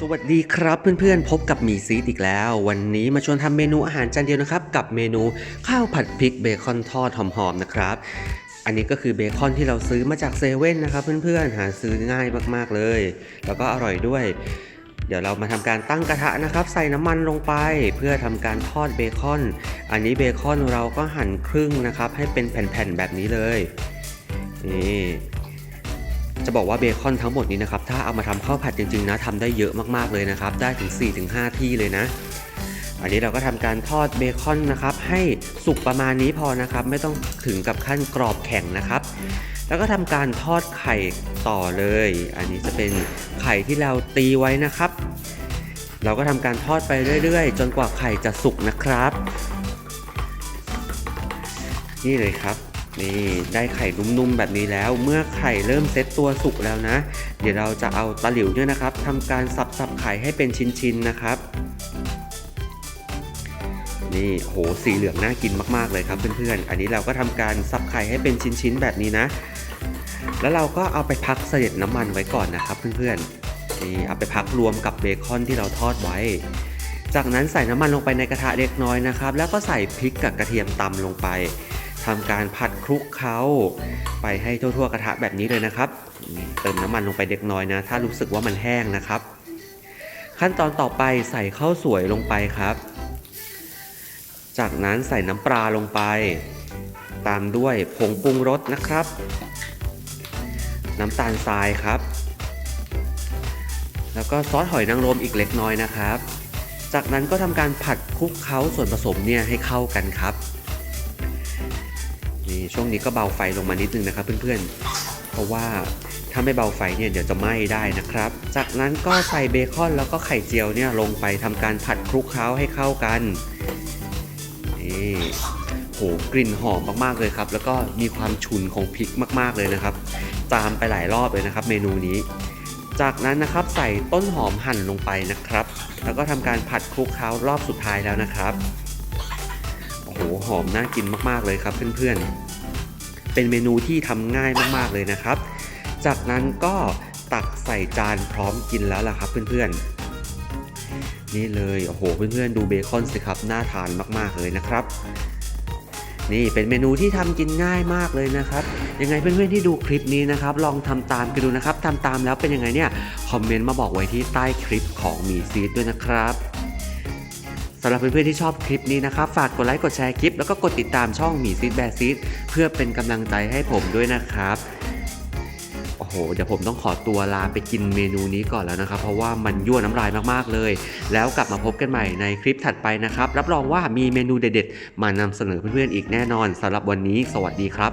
สวัสดีครับเพื่อนๆ พบกับหมีซีดอีกแล้ว วันนี้มาชวนทำเมนูอาหารจานเดียวนะครับ กับเมนูข้าวผัดพริกเบคอนทอดหอมๆนะครับ อันนี้ก็คือเบคอนที่เราซื้อมาจากเซเว่นนะครับเพื่อนๆ หาซื้อง่ายมากๆเลย แล้วก็อร่อยด้วย เดี๋ยวเรามาทำการตั้งกระทะนะครับ ใส่น้ำมันลงไป เพื่อทำการทอดเบคอน อันนี้เบคอนเราก็หั่นครึ่งนะครับ ให้เป็นแผ่นๆแบบนี้เลยนี่ จะบอกว่าเบคอนทั้งหมดนี้นะครับถ้าเอามาทำข้าวผัดจริงๆนะทำได้เยอะมากๆเลยนะครับ ได้ถึง 4-5 ที่เลยนะ อันนี้เราก็ทำการทอดเบคอนนะครับ ให้สุกประมาณนี้พอนะครับ ไม่ต้องถึงกับขั้นกรอบแข็งนะครับ แล้วก็ทำการทอดไข่ต่อเลย อันนี้จะเป็นไข่ที่เราตีไว้นะครับ เราก็ทำการทอดไปเรื่อยๆ จนกว่าไข่จะสุกนะครับ นี่เลยครับ นี่ได้ไข่นุ่มๆแบบนี้แล้ว เมื่อไข่เริ่มเซ็ตตัวสุกแล้วนะ เดี๋ยวเราจะเอาตะหลิวเนี่ยนะครับทำการสับๆไข่ให้เป็นชิ้นๆนะครับนี่โหสีเหลืองน่ากินมากๆเลยครับเพื่อนๆ อันนี้เราก็ทำการสับไข่ให้เป็นชิ้นๆแบบนี้นะ แล้วเราก็เอาไปพักเสด็จน้ำมันไว้ก่อนนะครับเพื่อนๆนี่เอาไปพักรวมกับเบคอนที่เราทอดไว้ จากนั้นใส่น้ำมันลงไปในกระทะเล็กน้อยนะครับ แล้วก็ใส่พริกกับกระเทียมตำลงไป ทำการผัดคลุกเคล้าไปให้ทั่วๆกระทะแบบนี้เลยนะครับ เติมน้ำมันลงไปเล็กน้อยนะ ถ้ารู้สึกว่ามันแห้งนะครับ ขั้นตอนต่อไปใส่ข้าวสวยลงไปครับ จากนั้นใส่น้ำปลาลงไป ตามด้วยผงปรุงรสนะครับ น้ำตาลทรายครับ แล้วก็ซอสหอยนางรมอีกเล็กน้อยนะครับ จากนั้นก็ทำการผัดคลุกเคล้าส่วนผสมเนี่ยให้เข้ากันครับ ช่วงนี้ก็เบาไฟลงมานิดนึงนะครับเพื่อนๆ เพราะว่าถ้าไม่เบาไฟเนี่ยเดี๋ยวจะไหม้ได้นะครับ จากนั้นก็ใส่เบคอนแล้วก็ไข่เจียวเนี่ยลงไปทำการผัดคลุกเคล้าให้เข้ากันนี่โหกลิ่นหอมมากๆเลยครับ แล้วก็มีความฉุนของพริกมากๆเลยนะครับ ตามไปหลายรอบเลยนะครับ เมนูนี้ จากนั้นนะครับใส่ต้นหอมหั่นลงไปนะครับ แล้วก็ทำการผัดคลุกเคล้ารอบสุดท้ายแล้วนะครับโอ้โหหอมน่ากินมากๆเลยครับเพื่อนๆ เป็นเมนูที่ทำง่ายมากๆเลยนะครับ จากนั้นก็ตักใส่จานพร้อมกินแล้วล่ะครับเพื่อนๆ นี่เลยโอ้โหเพื่อนๆดูเบคอนสิครับน่าทานมากๆเลยนะครับนี่เป็นเมนูที่ทำกินง่ายมากเลยนะครับ ยังไงเพื่อนๆที่ดูคลิปนี้นะครับ ลองทำตามกันดูนะครับทำตามแล้วเป็นยังไงเนี่ย คอมเมนต์มาบอกไว้ที่ใต้คลิปของมีซีดด้วยนะครับ สำหรับเพื่อนๆที่ชอบคลิปนี้นะครับ ฝากกดไลค์กดแชร์คลิป แล้วก็กดติดตามช่องหมีซีดแบซีดเพื่อเป็นกำลังใจให้ผมด้วยนะครับโอ้โหเดี๋ยวผมต้องขอตัวลาไปกินเมนูนี้ก่อนแล้วนะครับ เพราะว่ามันยั่วน้ำลายมากๆเลย แล้วกลับมาพบกันใหม่ในคลิปถัดไปนะครับ รับรองว่ามีเมนูเด็ดๆ มานำเสนอเพื่อนๆอีกแน่นอนสำหรับวันนี้ สวัสดีครับ